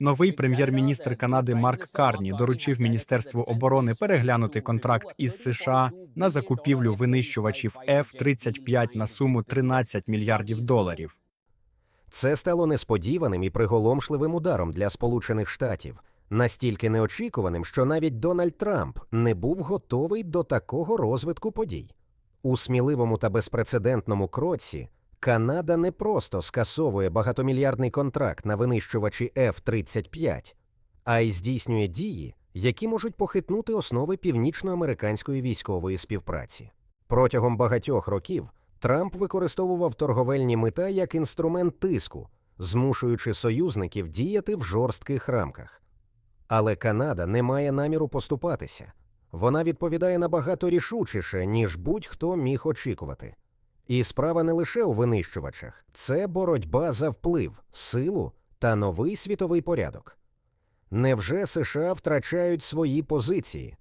Новий прем'єр-міністр Канади Марк Карні доручив Міністерству оборони переглянути контракт із США на закупівлю винищувачів F-35 на суму 13 мільярдів доларів. Це стало несподіваним і приголомшливим ударом для Сполучених Штатів, настільки неочікуваним, що навіть Дональд Трамп не був готовий до такого розвитку подій. У сміливому та безпрецедентному кроці Канада не просто скасовує багатомільярдний контракт на винищувачі F-35, а й здійснює дії, які можуть похитнути основи північноамериканської військової співпраці. Протягом багатьох років Трамп використовував торговельні мита як інструмент тиску, змушуючи союзників діяти в жорстких рамках. Але Канада не має наміру поступатися. Вона відповідає набагато рішучіше, ніж будь-хто міг очікувати. І справа не лише у винищувачах, це боротьба за вплив, силу та новий світовий порядок. Невже США втрачають свої позиції?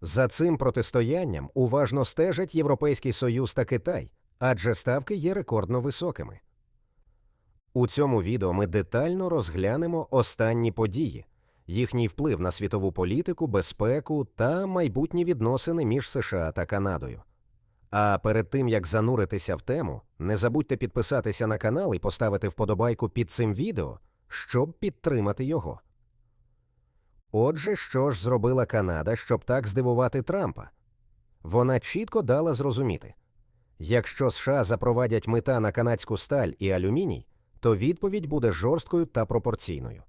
За цим протистоянням уважно стежать Європейський Союз та Китай, адже ставки є рекордно високими. У цьому відео ми детально розглянемо останні події, їхній вплив на світову політику, безпеку та майбутні відносини між США та Канадою. А перед тим як зануритися в тему, не забудьте підписатися на канал і поставити вподобайку під цим відео, щоб підтримати його. Отже, що ж зробила Канада, щоб так здивувати Трампа? Вона чітко дала зрозуміти: якщо США запровадять мита на канадську сталь і алюміній, то відповідь буде жорсткою та пропорційною.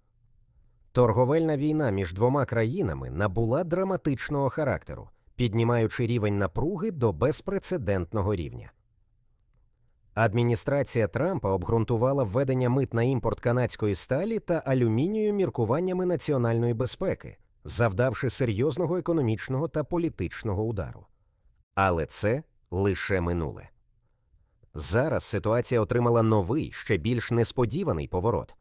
Торговельна війна між двома країнами набула драматичного характеру, піднімаючи рівень напруги до безпрецедентного рівня. Адміністрація Трампа обґрунтувала введення мит на імпорт канадської сталі та алюмінію міркуваннями національної безпеки, завдавши серйозного економічного та політичного удару. Але це лише минуле. Зараз ситуація отримала новий, ще більш несподіваний поворот.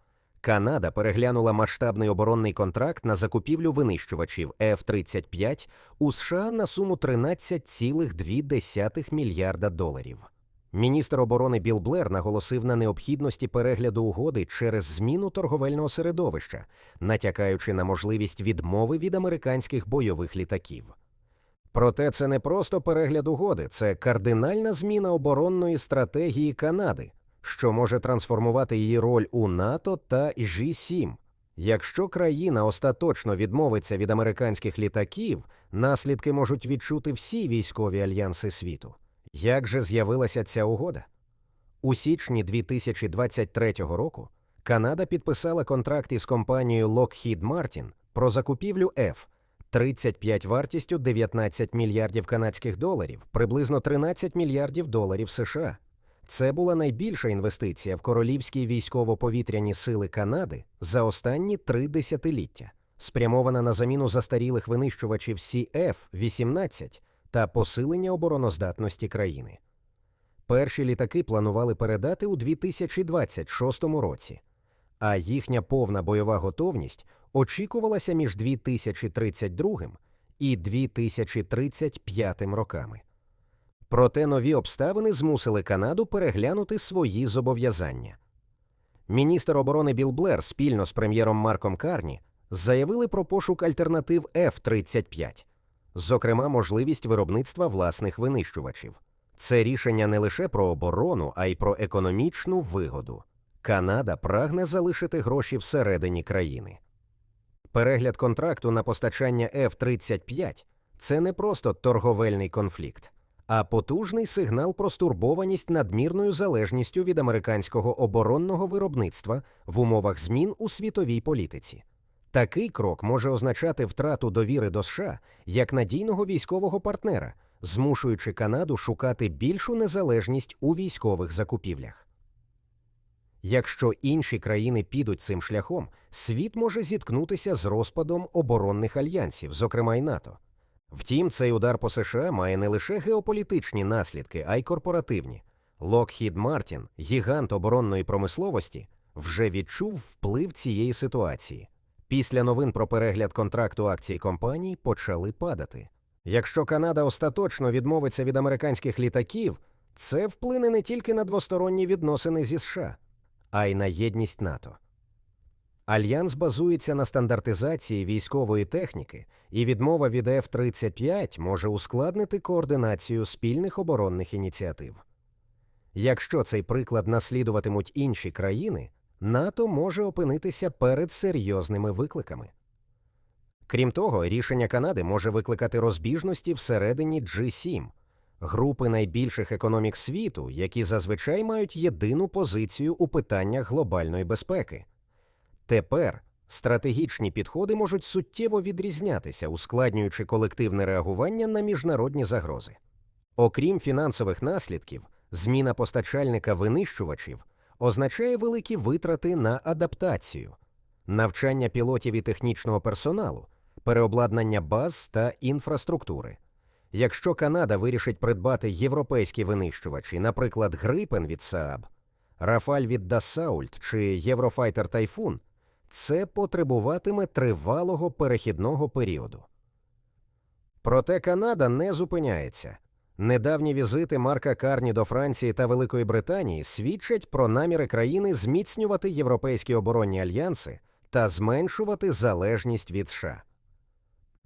Канада переглянула масштабний оборонний контракт на закупівлю винищувачів F-35 у США на суму 13,2 мільярда доларів. Міністр оборони Білл Блер наголосив на необхідності перегляду угоди через зміну торговельного середовища, натякаючи на можливість відмови від американських бойових літаків. Проте це не просто перегляд угоди, це кардинальна зміна оборонної стратегії Канади, що може трансформувати її роль у НАТО та G7. Якщо країна остаточно відмовиться від американських літаків, наслідки можуть відчути всі військові альянси світу. Як же з'явилася ця угода? У січні 2023 року Канада підписала контракт із компанією Lockheed Martin про закупівлю F 35 вартістю 19 мільярдів канадських доларів, приблизно 13 мільярдів доларів США. Це була найбільша інвестиція в королівські військово-повітряні сили Канади за останні три десятиліття, спрямована на заміну застарілих винищувачів CF-18 та посилення обороноздатності країни. Перші літаки планували передати у 2026 році, а їхня повна бойова готовність очікувалася між 2032 і 2035 роками. Проте нові обставини змусили Канаду переглянути свої зобов'язання. Міністр оборони Білл Блер спільно з прем'єром Марком Карні заявили про пошук альтернатив F-35, зокрема, можливість виробництва власних винищувачів. Це рішення не лише про оборону, а й про економічну вигоду. Канада прагне залишити гроші всередині країни. Перегляд контракту на постачання F-35 – це не просто торговельний конфлікт, а потужний сигнал про стурбованість надмірною залежністю від американського оборонного виробництва в умовах змін у світовій політиці. Такий крок може означати втрату довіри до США як надійного військового партнера, змушуючи Канаду шукати більшу незалежність у військових закупівлях. Якщо інші країни підуть цим шляхом, світ може зіткнутися з розпадом оборонних альянсів, зокрема й НАТО. Втім, цей удар по США має не лише геополітичні наслідки, а й корпоративні. Lockheed Martin, гігант оборонної промисловості, вже відчув вплив цієї ситуації. Після новин про перегляд контракту акцій компаній почали падати. Якщо Канада остаточно відмовиться від американських літаків, це вплине не тільки на двосторонні відносини зі США, а й на єдність НАТО. Альянс базується на стандартизації військової техніки, і відмова від F-35 може ускладнити координацію спільних оборонних ініціатив. Якщо цей приклад наслідуватимуть інші країни, НАТО може опинитися перед серйозними викликами. Крім того, рішення Канади може викликати розбіжності всередині G7 – групи найбільших економік світу, які зазвичай мають єдину позицію у питаннях глобальної безпеки. Тепер стратегічні підходи можуть суттєво відрізнятися, ускладнюючи колективне реагування на міжнародні загрози. Окрім фінансових наслідків, зміна постачальника винищувачів означає великі витрати на адаптацію, навчання пілотів і технічного персоналу, переобладнання баз та інфраструктури. Якщо Канада вирішить придбати європейські винищувачі, наприклад, Грипен від Saab, Рафаль від Dassault чи Єврофайтер Тайфун, це потребуватиме тривалого перехідного періоду. Проте Канада не зупиняється. Недавні візити Марка Карні до Франції та Великої Британії свідчать про наміри країни зміцнювати європейські оборонні альянси та зменшувати залежність від США.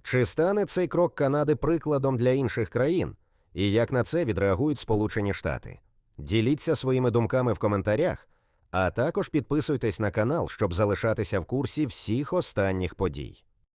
Чи стане цей крок Канади прикладом для інших країн, і як на це відреагують Сполучені Штати? Діліться своїми думками в коментарях, а також підписуйтесь на канал, щоб залишатися в курсі всіх останніх подій.